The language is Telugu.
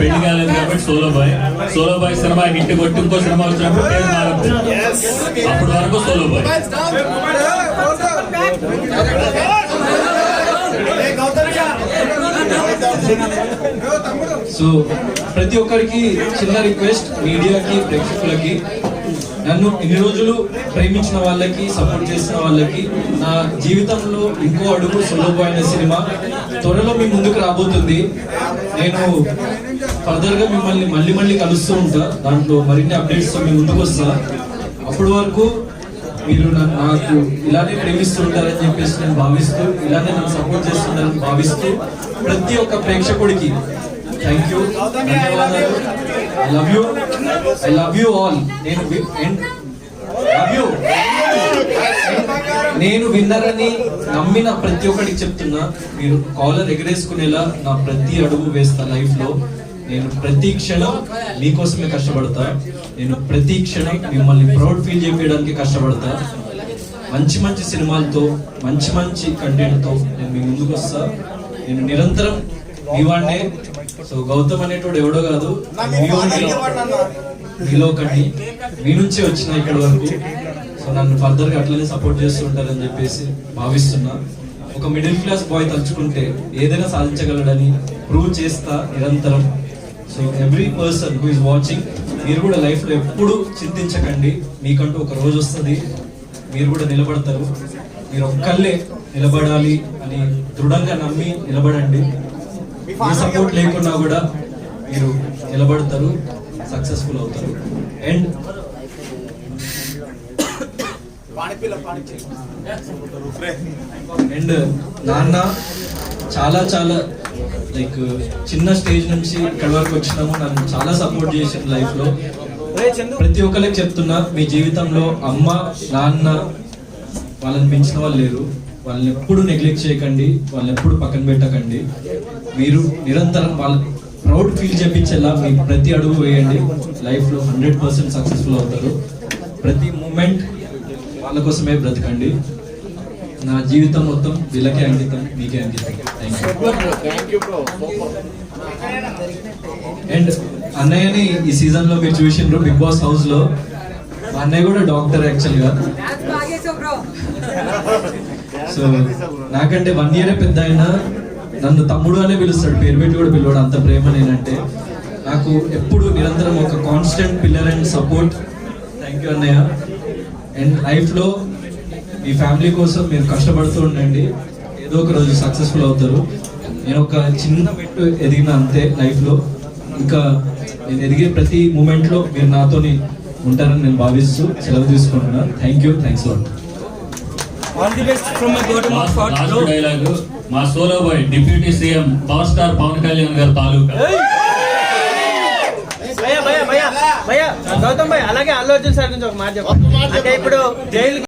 పెళ్ళి కాలేదు కాబట్టి solo boy. Solo boy cinema hit కొట్టి ఇంకో సినిమా వచ్చినప్పుడు పేరు అప్పటి వరకు సోలో బాయ్. సో ప్రతి ఒక్కరికి చిన్న రిక్వెస్ట్ మీడియాకి ప్రేక్షకులకి. నన్ను ఇన్ని రోజులు ప్రేమించిన వాళ్ళకి సపోర్ట్ చేసిన వాళ్ళకి నా జీవితంలో ఇంకో అడుగు సులభమైన సినిమా త్వరలో మీ ముందుకు రాబోతుంది. నేను ఫర్దర్గా మిమ్మల్ని మళ్ళీ మళ్ళీ కలుస్తూ ఉంటా. దాంట్లో మరిన్ని అప్డేట్స్తో మీ ముందుకు వస్తా. అప్పటి వరకు మీరు నన్ను నాకు ఇలానే ప్రేమిస్తుంటారని చెప్పేసి నేను భావిస్తూ ఇలానే నన్ను సపోర్ట్ చేస్తుంటారని భావిస్తూ ప్రతి ఒక్క ప్రేక్షకుడికి thank you I love you I love you all నేను లవ్ యూ నేను విన్నరని నమ్మిన ప్రతి ఒక్కరికి చెప్తున్నా మీరు కాలర్ ఎగరేసుకునేలా నా ప్రతి అడుగు వేస్తా లైఫ్లో. నేను ప్రతి క్షణం మీకోసమే కష్టపడతా. నేను ప్రతి క్షణం మిమ్మల్ని ప్రౌడ్ ఫీల్ చేయడానికి కష్టపడతా. మంచి మంచి సినిమాలతో మంచి మంచి కంటెంట్తో నేను మీ ముందుకు వస్తా నేను నిరంతరం మీ వాడినే సో గౌతమ్ అనేటోడు ఎవడో కాదు. మీలో ఒకటి. మీ నుంచే వచ్చిన ఇక్కడ వరకు. సో నన్ను ఫర్దర్గా అట్లనే సపోర్ట్ చేస్తుంటారని చెప్పేసి భావిస్తున్నా. ఒక మిడిల్ క్లాస్ బాయ్ తలుచుకుంటే ఏదైనా సాధించగలడని ప్రూవ్ చేస్తా నిరంతరం. So every person who is watching మీరు కూడా లైఫ్లో ఎప్పుడు చింతించకండి. మీకంటూ ఒక రోజు వస్తుంది. మీరు కూడా నిలబడతారు. మీరు ఒక్కళ్ళే నిలబడాలి అని దృఢంగా నమ్మి నిలబడండి. మీ సపోర్ట్ లేకున్నా కూడా మీరు నిలబడతారు సక్సెస్ఫుల్ అవుతారు. అండ్ అండ్ నాన్న చాలా చాలా లైక్ చిన్న స్టేజ్ నుంచి ఇక్కడ వరకు వచ్చినాము. నన్ను చాలా సపోర్ట్ చేసిన లైఫ్లో. ప్రతి ఒక్కరికి చెప్తున్నా మీ జీవితంలో అమ్మ నాన్న వాళ్ళని పెంచిన వాళ్ళు లేరు. వాళ్ళని ఎప్పుడు నెగ్లెక్ట్ చేయకండి వాళ్ళని ఎప్పుడు పక్కన పెట్టకండి. మీరు నిరంతరం వాళ్ళ ప్రౌడ్ ఫీల్ చేపించేలా మీ ప్రతి అడుగు వేయండి. లైఫ్లో హండ్రెడ్ పర్సెంట్ సక్సెస్ఫుల్ అవుతారు. ప్రతి మూమెంట్ వాళ్ళ కోసమే బ్రతకండి. నా జీవితం మొత్తం వీళ్ళకే అంకితం మీకే అంకితం. థ్యాంక్ యూ అండ్ అన్నయ్యని ఈ సీజన్లో మీరు చూసిండ్రు బిగ్ బాస్ హౌస్లో. మా అన్నయ్య కూడా డాక్టర్ యాక్చువల్గా. సో నాకంటే వన్ ఇయర్ పెద్ద అయినా నన్ను తమ్ముడు అనే పిలుస్తాడు. పేరు పెట్టి కూడా పిలవాడు అంత ప్రేమ నేనంటే. నాకు ఎప్పుడు నిరంతరం ఒక constant pillar and support thank you అన్నయ్య. అండ్ లైఫ్లో మీ ఫ్యామిలీ కోసం మీరు కష్టపడుతూ ఉండండి. ఏదో ఒక రోజు సక్సెస్ఫుల్ అవుతారు. నేను ఒక చిన్న మెట్టు ఎదిగిన అంతే లైఫ్లో ఇంకా నేను ఎదిగే ప్రతి మూమెంట్లో మీరు నాతోని ఉంటారని నేను భావిస్తూ సెలవు తీసుకుంటున్నాను. Thank you thanks lot all the best from my goat last last dialogue మా solo boy deputy CM power star Pavan Kalyan garu తాలూకా. భయ భయ భయ భయ గౌతమ్ భయ్ అలాగే అల్లు అర్జున్ సార్ గురించి ఒక మాట చెప్పు. అంటే ఇప్పుడు జైలు